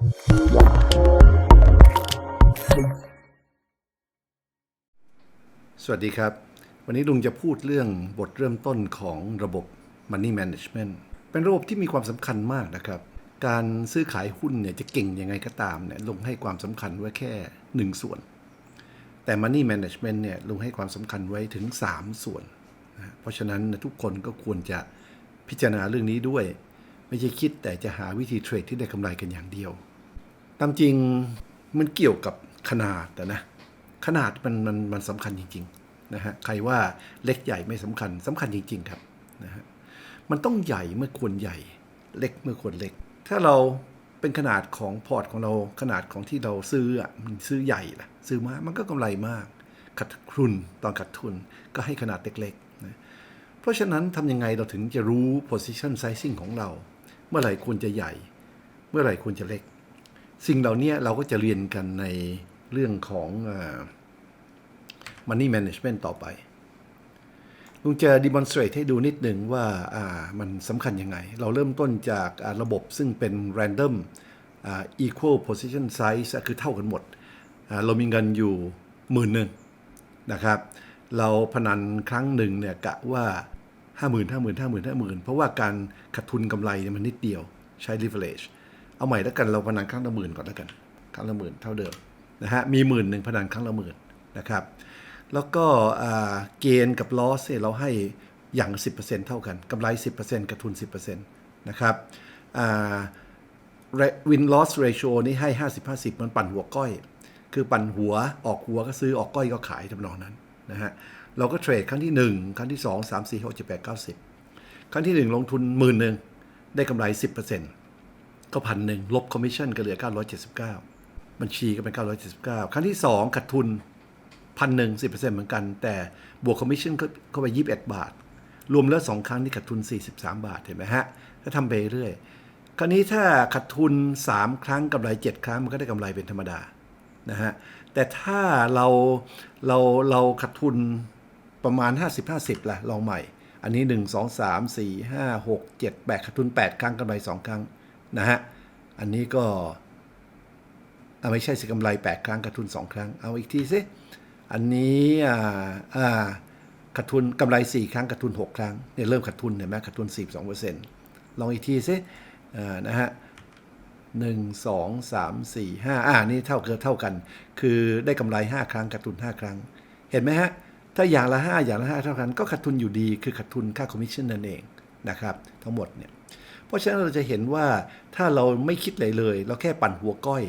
สวัสดีครับ วันนี้ลุงจะพูดเรื่องบทเริ่มต้นของระบบ Money Management เป็นระบบที่มีความสำคัญมากนะครับ การซื้อขายหุ้นเนี่ยจะเก่งยังไงก็ตามเนี่ยลุงให้ความสำคัญไว้แค่หนึ่งส่วน แต่ Money Management เนี่ยลุงให้ความสำคัญไว้ถึง 3 ส่วนนะเพราะฉะนั้นทุกคนก็ควรจะพิจารณาเรื่องนี้ด้วย ไม่ใช่คิดแต่จะหาวิธีเทรดที่ได้กำไรกันอย่างเดียว ตามจริงมันเกี่ยวกับขนาดแต่นะขนาดมันมันมันสำคัญจริงๆนะฮะใครว่าเล็กใหญ่ไม่สำคัญสำคัญจริง ๆ ครับนะฮะมันต้องใหญ่เมื่อควรใหญ่ เล็กเมื่อควรเล็ก ถ้าเราเป็นขนาดของพอร์ตของเราขนาดของที่เราซื้ออะมันซื้อใหญ่ละซื้อมามันก็กำไรมากขาดทุนตอนขาดทุนก็ให้ขนาดเล็กๆนะเพราะฉะนั้นทำยังไงเราถึงจะรู้ position sizing ของเรา เมื่อไหร่ควรจะใหญ่ เมื่อไหร่ควรจะเล็ก สิ่งเหล่านี้เราก็จะเรียนกันในเรื่องของ Money Management ต่อไปลุงจะ demonstrate ให้ดูนิดหนึ่งว่าามันสำคัญยังไง เราเริ่มต้นจาการะบบซึ่งเป็น random อ่า equal position size คือเท่ากันหมด เรามีเงินอยู่หมื่นหนึ่งนะครับ เราพนันครั้งหนึ่งเนี่ยกะว่า 5 0,000 0 0 0 0 5 0,000 50,000 เพราะว่าการขาดทุนกำไรมันนิดเดียวใช้ leverage เอาใหม่แล้วกันเราพนันครั้งละหมื่นก่อนแล้วกัน ครั้งละหมื่นเท่าเดิมนะฮะมีหมื่นหนึ่งพนันครั้งละหมื่นนะครับ แล้วก็เกณฑ์กับลอสเราให้อย่าง 10%เท่ากันกำไร 10%กระทุน 10%นะครับวินลอสเรโชนี่ให้ 50-50 มันปั่นหัวก้อย คือปั่นหัวออกหัวก็ซื้อออกก้อยก็ขายทำนองนั้นนะฮะเราก็เทรดครั้งที่ 1 ครั้งที่ 2 3 4 6 7 8 9 10 ครั้งที่ 1 ลงทุนหมื่นหนึ่งได้กำไร 10% ก็พันหนึ่งลบคอมมิชชั่นก็เหลือ 979 บัญชีก็เป็น 979 ครั้งที่ 2ขาดทุนพันหนึ่งสิบเปอร์เซ็นต์เหมือนกัน แต่บวกคอมมิชชั่นเข้าไปยี่สิบเอ็ดบาท รวมแล้วสองครั้งนี่ขาดทุน43บาทเห็นไหมฮะถ้าทำไปเรื่อยคราวนี้ถ้าขาดทุน3ครั้งกำไร7ครั้งมันก็ได้กำไรเป็นธรรมดานะฮะแต่ถ้าเราเราเราขาดทุนประมาณ 50-50ล่ะลองใหม่ อันนี้ 1 2 3 4 5 6 7 8ขาดทุน 8 ครั้งกำไร 2 ครั้ง นะฮะ อันนี้ก็อาไม่ใช่สิกำไร 8 ครั้งขาดทุน 2 ครั้ง เอาอีกทีสิอันนี้อ่าอ่าขาดทุนกำไร 4 ครั้งขาดทุน 6 ครั้งเนี่ยเริ่มขาดทุนเห็นไหมขาดทุน 42 ลองอีกทีสิอ่านะฮะหนึ่งสองสามสี่ห้าอ่านี่เท่าเกินเท่ากัน คือได้กำไร5ครั้งขาดทุน5ครั้ง เห็นไหมฮะ ถ้าอย่างละ5อย่างละ5เท่ากัน ก็ขาดทุนอยู่ดี คือขาดทุนค่าคอมมิชชั่นนั่นเองนะครับ ทั้งหมดเนี่ย เพราะฉะนั้นเราจะเห็นว่าถ้าเราไม่คิดเลยเลย เราแค่ปั่นหัวก้อย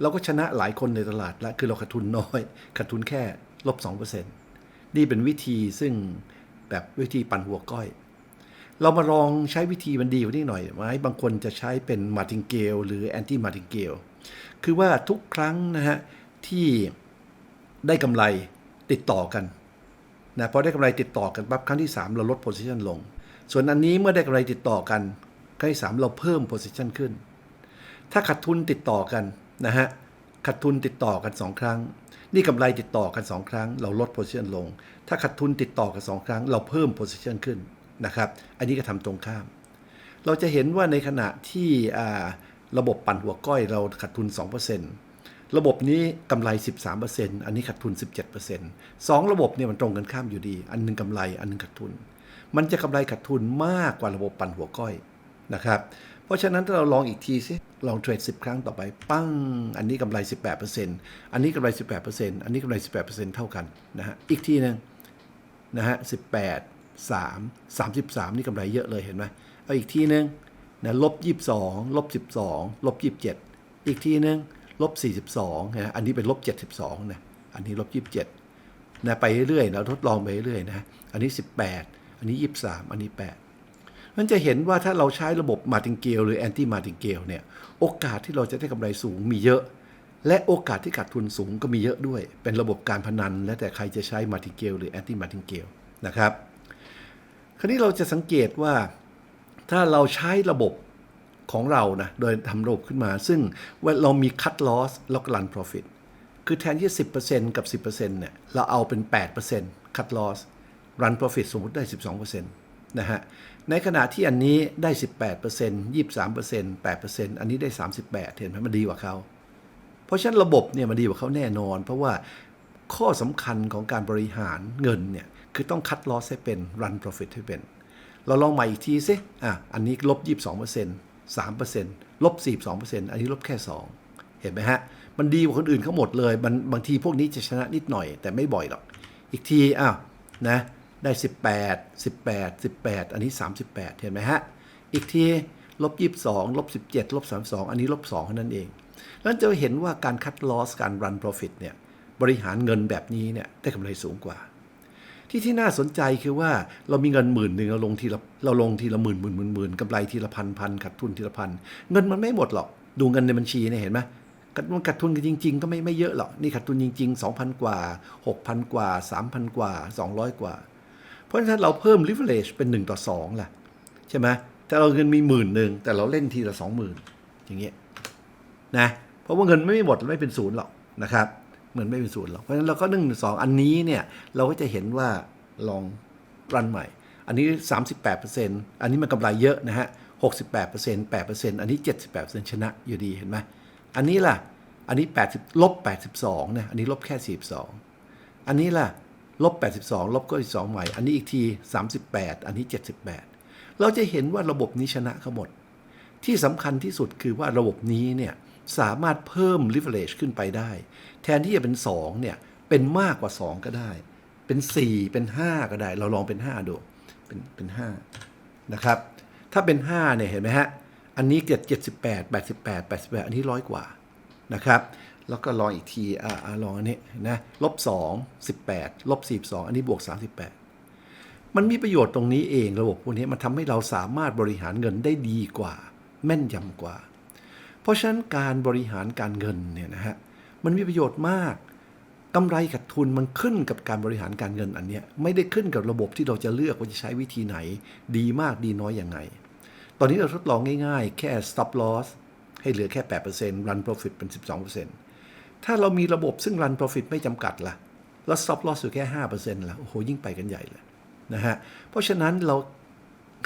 เราก็ชนะหลายคนในตลาดแล้วคือเราขาดทุนน้อยขาดทุนแค่ลบ2%นี่เป็นวิธีซึ่งแบบวิธีปั่นหัวก้อย เรามาลองใช้วิธีมันดีกว่านี้หน่อยไหมบางคนจะใช้เป็นมาร์ติงเกลหรือแอนตี้มาร์ติงเกลคือว่าทุกครั้งนะฮะที่ได้กำไรติดต่อกันนะพอได้กำไรติดต่อกันปั๊บครั้งที่ 3 เราลดโพซิชันลง ส่วนอันนี้เมื่อได้กำไรติดต่อกัน ครั้งที่3เราเพิ่มโพซิชันขึ้น ถ้าขาดทุนติดต่อกันนะฮะขาดทุนติดต่อกัน 2 ครั้ง นี่กำไรติดต่อกัน 2 ครั้ง เราลด position ลง ถ้าขาดทุนติดต่อกัน 2 ครั้ง เราเพิ่ม position ขึ้นนะครับอันนี้ก็ทำตรงข้าม เราจะเห็นว่าในขณะที่อ่าระบบปั่นหัวก้อยเราขาดทุน 2%ระบบนี้กำไร 13%อันนี้ขาดทุน 17%สองระบบเนี่ยมันตรงกันข้ามอยู่ดี อันหนึงกำไรอันหนึงขาดทุน มันจะกำไรขาดทุนมากกว่าระบบปั่นหัวก้อย นะครับ เพราะฉะนั้นถ้าเราลองอีกทีสิลองเทรด 10 ครั้งต่อไป ปั้ง อันนี้กำไร 18%อันนี้กำไร 18%อันนี้กำไร 18%เท่ากันนะฮะอีกทีหนึงนะฮะ18 3 33 นี่กำไรเยอะเลยเห็นไหมเอาอีกทีหนึงนะลบ 22 ลบ 12 ลบ 27 อีกทีหนึงลบ 42นะอันนี้เป็นลบ 72นะอันนี้ลบ 27นะไปเรื่อยๆเราทดลองไปเรื่อยๆนะอันนี้ 18 อันนี้ 23 อันนี้ 8 มันจะเห็นว่าถ้าเราใช้ระบบมาติงเกลหรือแอนตี้มาติงเกลเนี่ยโอกาสที่เราจะได้กำไรสูงมีเยอะ และโอกาสที่ขาดทุนสูงก็มีเยอะด้วย เป็นระบบการพนัน และแต่ใครจะใช้มาติงเกลหรือแอนตี้มาติงเกลนะครับ คราวนี้เราจะสังเกตว่าถ้าเราใช้ระบบของเรานะโดยทำระบบขึ้นมา ซึ่งว่าเรามี cut loss แล้วก็ run profit คือแทนที่ 10%กับ 10%เนี่ยเราเอาเป็น8% cut loss run profit สมมติได้ 12% นะฮะในขณะที่อันนี้ได้ 18% 23% 8%อันนี้ได้ 38 เห็นไหมมันดีกว่าเขา เพราะฉะนั้นระบบเนี่ยมันดีกว่าเขาแน่นอน เพราะว่าข้อสำคัญของการบริหารเงินเนี่ย คือต้องคัดลอสให้เป็น run profit ให้เป็น เราลองใหม่อีกทีสิอะอันนี้ลบ 22% 3%ลบ 42%อันนี้ลบแค่ 2 เห็นไหมฮะ มันดีกว่าคนอื่นเขาหมดเลย มันบางทีพวกนี้จะชนะนิดหน่อยแต่ไม่บ่อยหรอก อีกทีอ้าวนะ ได้ 18 18 18 อันนี้ 38 เห็นไหมฮะ อีกทีลบ22ลบ17ลบ32 อันนี้ลบ2เท่านั้นเองแล้วจะเห็นว่าการคัดลอสการ run profit เนี่ยบริหารเงินแบบนี้เนี่ยได้กำไรสูงกว่า ที่ที่น่าสนใจคือว่าเรามีเงินหมื่นหนึ่งเราลงทีละเราลงทีละหมื่นหมื่นหมื่นหมื่นกำไรทีละพันพันขาดทุนทีละพันเงินมันไม่หมดหรอก ดูเงินในบัญชีเนี่ยเห็นไหมขาดมันขาดทุนกันจริง ๆ ก็ไม่ไม่เยอะหรอกนี่ขาดทุนจริง ๆ 2,000 กว่า 6,000 กว่า 3,000 กว่า 200 กว่า เพราะฉะนั้นเราเพิ่ม leverage เป็น 1 ต่อ 2 ล่ะ ใช่ไหมแต่เราเงินมีหมื่นหนึ่งแต่เราเล่นทีละสองหมื่นอย่างเงี้ยนะเพราะว่าเงินไม่หมดไม่เป็นศูนย์หรอกนะครับเหมือนไม่เป็นศูนย์หรอกเพราะฉะนั้นเราก็หนึ่งสองอันนี้เนี่ยเราก็จะเห็นว่าลองรันใหม่ อันนี้ 38%อันนี้มันกำไรเยอะนะฮะ68% 8%อันนี้ 78%ชนะอยู่ดีเห็นไหมอันนี้ล่ะอันนี้ 80ลบ82นะอันนี้ลบแค่ 42 อันนี้ล่ะ ลบ 82 ลบก็อีก2ใหม่ อันนี้อีกที 38 อันนี้ 78 เราจะเห็นว่าระบบนี้ชนะเขาหมด ที่สำคัญที่สุดคือว่าระบบนี้เนี่ยสามารถเพิ่ม leverage ขึ้นไปได้ แทนที่จะเป็น 2 เนี่ย เป็นมากกว่า 2 ก็ได้ เป็น 4 เป็น 5 ก็ได้ เราลองเป็น 5 ดู เป็นเป็น5นะครับ ถ้าเป็น 5 เนี่ย เห็นไหมฮะ อันนี้เกิด78 88 88 อันนี้ร้อยกว่านะครับ แล้วก็ลองอีกที อ่าลองอันนี้นะลบ2 18ลบ42อันนี้บวก38มันมีประโยชน์ตรงนี้เองระบบพวกนี้มันทำให้เราสามารถบริหารเงินได้ดีกว่า แม่นยำกว่า เพราะฉะนั้นการบริหารการเงินเนี่ยนะฮะมันมีประโยชน์มากกำไรขาดทุนมันขึ้นกับการบริหารการเงินอันเนี้ยไม่ได้ขึ้นกับระบบที่เราจะเลือกว่าจะใช้วิธีไหน ดีมากดีน้อยอย่างไง ตอนนี้เราทดลองง่ายๆ แค่ stop loss ให้เหลือแค่ 8% run profit เป็น 12% ถ้าเรามีระบบซึ่ง run profit ไม่จำกัดล่ะ แล้ว stop loss อยู่แค่ 5%ล่ะ โอ้โห ยิ่งไปกันใหญ่เลยนะฮะ เพราะฉะนั้นเรา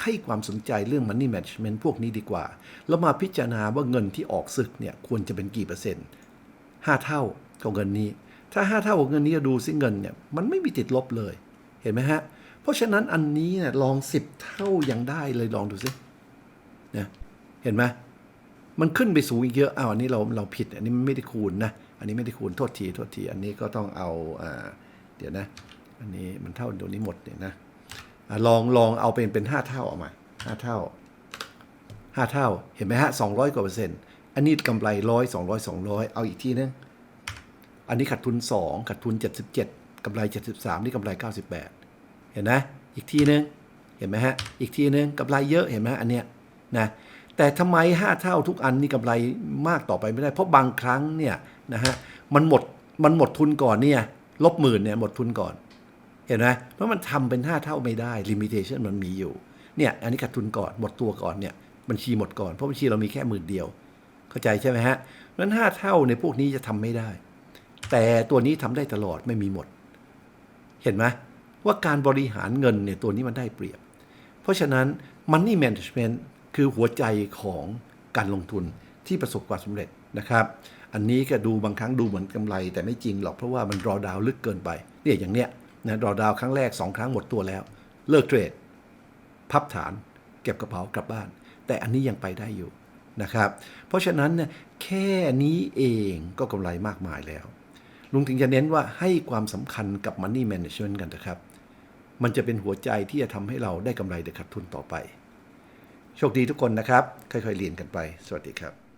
ให้ความสนใจเรื่อง money management พวกนี้ดีกว่า แล้วมาพิจารณาว่าเงินที่ออกซึกเนี่ยควรจะเป็นกี่เปอร์เซ็นต์ 5 เท่าของเงินนี้ ถ้า 5 เท่าของเงินนี้ดูซิเงินเนี่ยมันไม่มีติดลบเลย เห็นไหมฮะ เพราะฉะนั้นอันนี้เนี่ยลอง 10 เท่ายังได้เลยลองดูซิเนี่ยเห็นไหมมันขึ้นไปสูงอีกเยอะอ้าวอันนี้เราเราผิด อันนี้มันไม่ได้คูณนะ อันนี้ไม่ได้คูณโทษทีโทษที อันนี้ก็ต้องเอาอเดี๋ยวนะ อันนี้มันเท่าเดี๋ยวนี้หมดเนี่ยนะอะลองลองเอาเป็นเป็นห้าเท่าเอามาห้าเท่าห้าเท่าเห็นไหมฮะสองร้อยกว่าเปอร์เซ็นต์อันนี้กำไรร้อยสองร้อยสองร้อยเอาอีกทีนึงอันนี้ขาดทุนสองขาดทุนเจ็ดสิบเจ็ดกำไรเจ็ดสิบสามนี่กำไรเก้าสิบแปดเห็นไหมอีกทีนึงเห็นไหมฮะอีกทีนึงกำไรเยอะเห็นไหมอันเนี้ยนะแต่ทำไม5เท่าทุกอันนี่กำไรมากต่อไปไม่ได้ เพราะบางครั้งเนี่ย นะฮะมันหมดมันหมดทุนก่อนเนี่ยลบหมื่นเนี่ยหมดทุนก่อน เห็นไหมเพราะมันทำเป็น5เท่าไม่ได้ลิมิเ t ชันมันมีอยู่เนี่ยอันนี้ขาดทุนก่อนหมดตัวก่อนเนี่ยบัญชีหมดก่อนเพราะบัญชีเรามีแค่หมื่นเดียว เข้าใจใช่ไหมฮะเพราะฉะนั้น5เท่าในพวกนี้จะทำไม่ได้ แต่ตัวนี้ทำได้ตลอดไม่มีหมด เห็นไหมว่าการบริหารเงินเนี่ยตัวนี้มันได้เปรียบ เพราะฉะนั้น Money Management คือหัวใจของการลงทุนที่ประสบความสำเร็จนะครับ อันนี้ก็ดูบางครั้งดูเหมือนกำไร แต่ไม่จริงหรอกเพราะว่ามันรอดาวลึกเกินไปเนี่ยอย่างเนี้ยนะรอดาวครั้งแรก 2 ครั้งหมดตัวแล้ว เลิกเทรด พับฐาน เก็บกระเป๋ากลับบ้าน แต่อันนี้ยังไปได้อยู่นะครับ เพราะฉะนั้นเนี่ยแค่นี้เองก็กำไรมากมายแล้ว ลุงถึงจะเน้นว่าให้ความสำคัญกับ Money Management กันนะครับ มันจะเป็นหัวใจที่จะทำให้เราได้กำไรหรือขาดทุนต่อไป โชคดีทุกคนนะครับ ค่อยๆเรียนกันไป สวัสดีครับ